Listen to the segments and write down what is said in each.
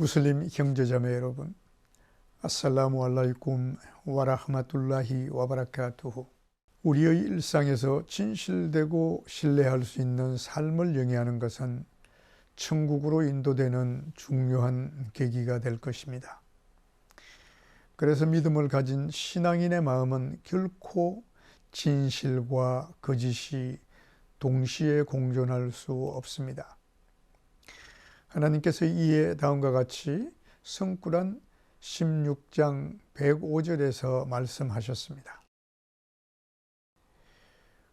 무슬림 형제자매 여러분, 아살라무 알라이쿰 와라흐마툴라히 와바라카투후. 우리의 일상에서 진실되고 신뢰할 수 있는 삶을 영위하는 것은 천국으로 인도되는 중요한 계기가 될 것입니다. 그래서 믿음을 가진 신앙인의 마음은 결코 진실과 거짓이 동시에 공존할 수 없습니다. 하나님께서 이에 다음과 같이 성꾸란 16장 105절에서 말씀하셨습니다.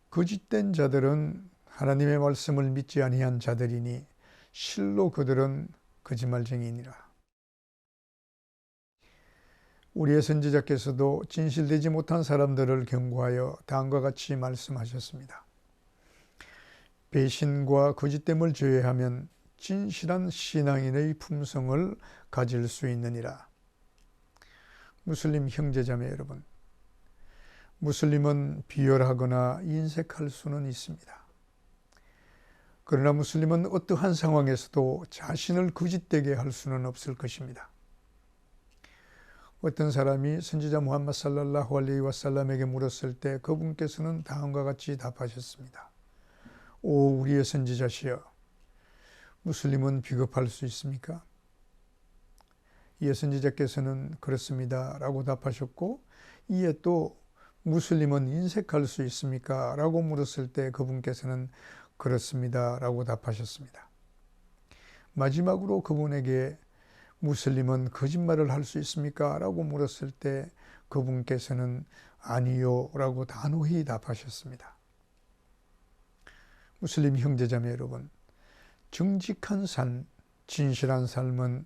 거짓된 자들은 하나님의 말씀을 믿지 아니한 자들이니 실로 그들은 거짓말쟁이니라. 우리의 선지자께서도 진실되지 못한 사람들을 경고하여 다음과 같이 말씀하셨습니다. 배신과 거짓됨을 제외하면 진실한 신앙인의 품성을 가질 수 있느니라. 무슬림 형제자매 여러분, 무슬림은 비열하거나 인색할 수는 있습니다. 그러나 무슬림은 어떠한 상황에서도 자신을 거짓되게 할 수는 없을 것입니다. 어떤 사람이 선지자 무함마드 살랄라hu 알레이 와살람에게 물었을 때 그분께서는 다음과 같이 답하셨습니다. 오 우리의 선지자시여 무슬림은 비겁할 수 있습니까? 이에 선지자께서는 그렇습니다 라고 답하셨고 이에 또 무슬림은 인색할 수 있습니까? 라고 물었을 때 그분께서는 그렇습니다 라고 답하셨습니다. 마지막으로 그분에게 무슬림은 거짓말을 할 수 있습니까? 라고 물었을 때 그분께서는 아니요 라고 단호히 답하셨습니다. 무슬림 형제자매 여러분, 정직한 삶, 진실한 삶은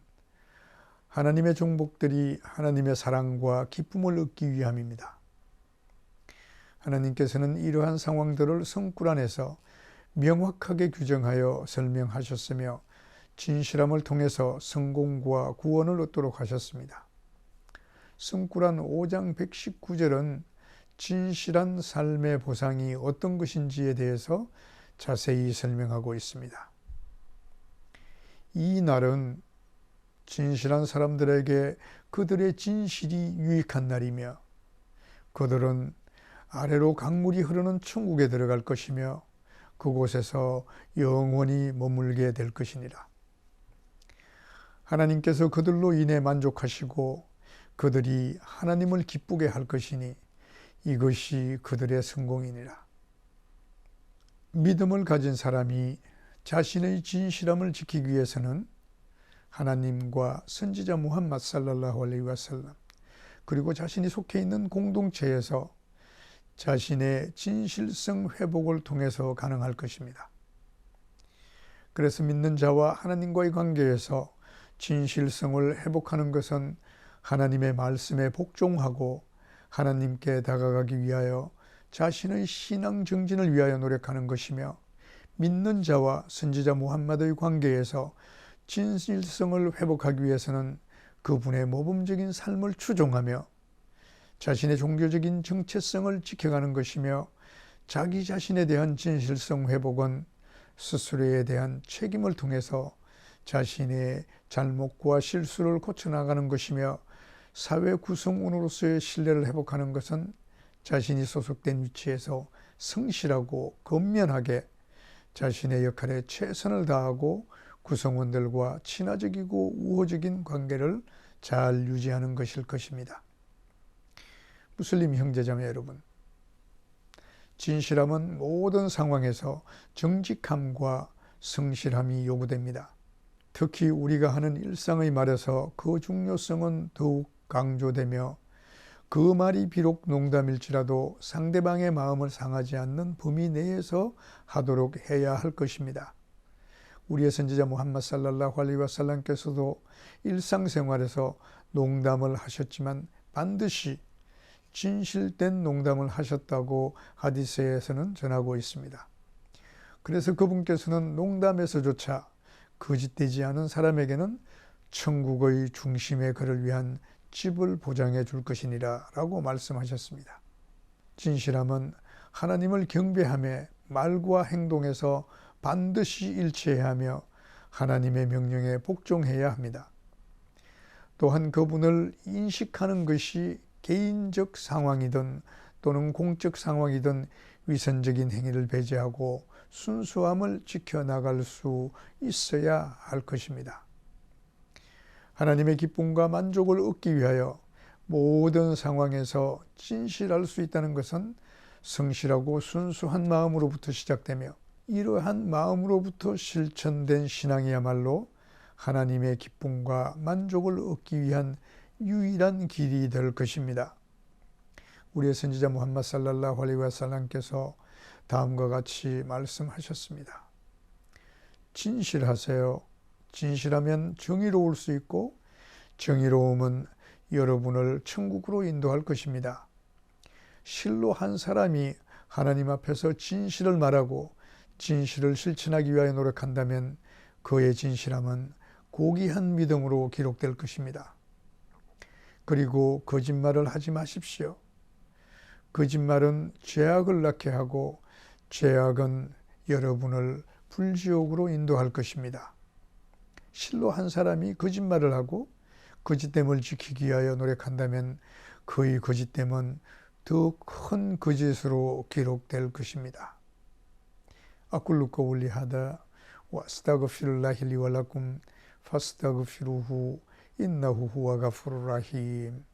하나님의 종복들이 하나님의 사랑과 기쁨을 얻기 위함입니다. 하나님께서는 이러한 상황들을 성꿀 안에서 명확하게 규정하여 설명하셨으며 진실함을 통해서 성공과 구원을 얻도록 하셨습니다. 성꾸란 5장 119절은 진실한 삶의 보상이 어떤 것인지에 대해서 자세히 설명하고 있습니다. 이 날은 진실한 사람들에게 그들의 진실이 유익한 날이며 그들은 아래로 강물이 흐르는 천국에 들어갈 것이며 그곳에서 영원히 머물게 될 것이니라. 하나님께서 그들로 인해 만족하시고 그들이 하나님을 기쁘게 할 것이니 이것이 그들의 성공이니라. 믿음을 가진 사람이 자신의 진실함을 지키기 위해서는 하나님과 선지자 무함마드 살랄라hu 알레이 와살람 그리고 자신이 속해 있는 공동체에서 자신의 진실성 회복을 통해서 가능할 것입니다. 그래서 믿는 자와 하나님과의 관계에서 진실성을 회복하는 것은 하나님의 말씀에 복종하고 하나님께 다가가기 위하여 자신의 신앙 정진을 위하여 노력하는 것이며 믿는 자와 선지자 무함마드의 관계에서 진실성을 회복하기 위해서는 그분의 모범적인 삶을 추종하며 자신의 종교적인 정체성을 지켜가는 것이며 자기 자신에 대한 진실성 회복은 스스로에 대한 책임을 통해서 자신의 잘못과 실수를 고쳐나가는 것이며 사회 구성원으로서의 신뢰를 회복하는 것은 자신이 소속된 위치에서 성실하고 건면하게 자신의 역할에 최선을 다하고 구성원들과 친화적이고 우호적인 관계를 잘 유지하는 것일 것입니다. 무슬림 형제자매 여러분, 진실함은 모든 상황에서 정직함과 성실함이 요구됩니다. 특히 우리가 하는 일상의 말에서 그 중요성은 더욱 강조되며 그 말이 비록 농담일지라도 상대방의 마음을 상하지 않는 범위 내에서 하도록 해야 할 것입니다. 우리의 선지자 무함마드 살랄라hu 알레이 와살람께서도 일상생활에서 농담을 하셨지만 반드시 진실된 농담을 하셨다고 하디스에서는 전하고 있습니다. 그래서 그분께서는 농담에서조차 거짓되지 않은 사람에게는 천국의 중심에 그를 위한 집을 보장해 줄 것이니라 라고 말씀하셨습니다. 진실함은 하나님을 경배함에 말과 행동에서 반드시 일치해야 하며 하나님의 명령에 복종해야 합니다. 또한 그분을 인식하는 것이 개인적 상황이든 또는 공적 상황이든 위선적인 행위를 배제하고 순수함을 지켜나갈 수 있어야 할 것입니다. 하나님의 기쁨과 만족을 얻기 위하여 모든 상황에서 진실할 수 있다는 것은 성실하고 순수한 마음으로부터 시작되며 이러한 마음으로부터 실천된 신앙이야말로 하나님의 기쁨과 만족을 얻기 위한 유일한 길이 될 것입니다. 우리의 선지자 무함마드 살랄라hu 알레이히 와살람께서 다음과 같이 말씀하셨습니다. 진실하세요. 진실하면 정의로울 수 있고 정의로움은 여러분을 천국으로 인도할 것입니다. 실로 한 사람이 하나님 앞에서 진실을 말하고 진실을 실천하기 위하여 노력한다면 그의 진실함은 고귀한 믿음으로 기록될 것입니다. 그리고 거짓말을 하지 마십시오. 거짓말은 죄악을 낳게 하고 죄악은 여러분을 불지옥으로 인도할 것입니다. 실로 한 사람이 거짓말을 하고 거짓됨을 지키기 위하여 노력한다면 그의 거짓됨은 더 큰 거짓으로 기록될 것입니다. أقول قولي هذا وأستغفر الله لي ولكم فاستغفروه إنه هو غفور رحيم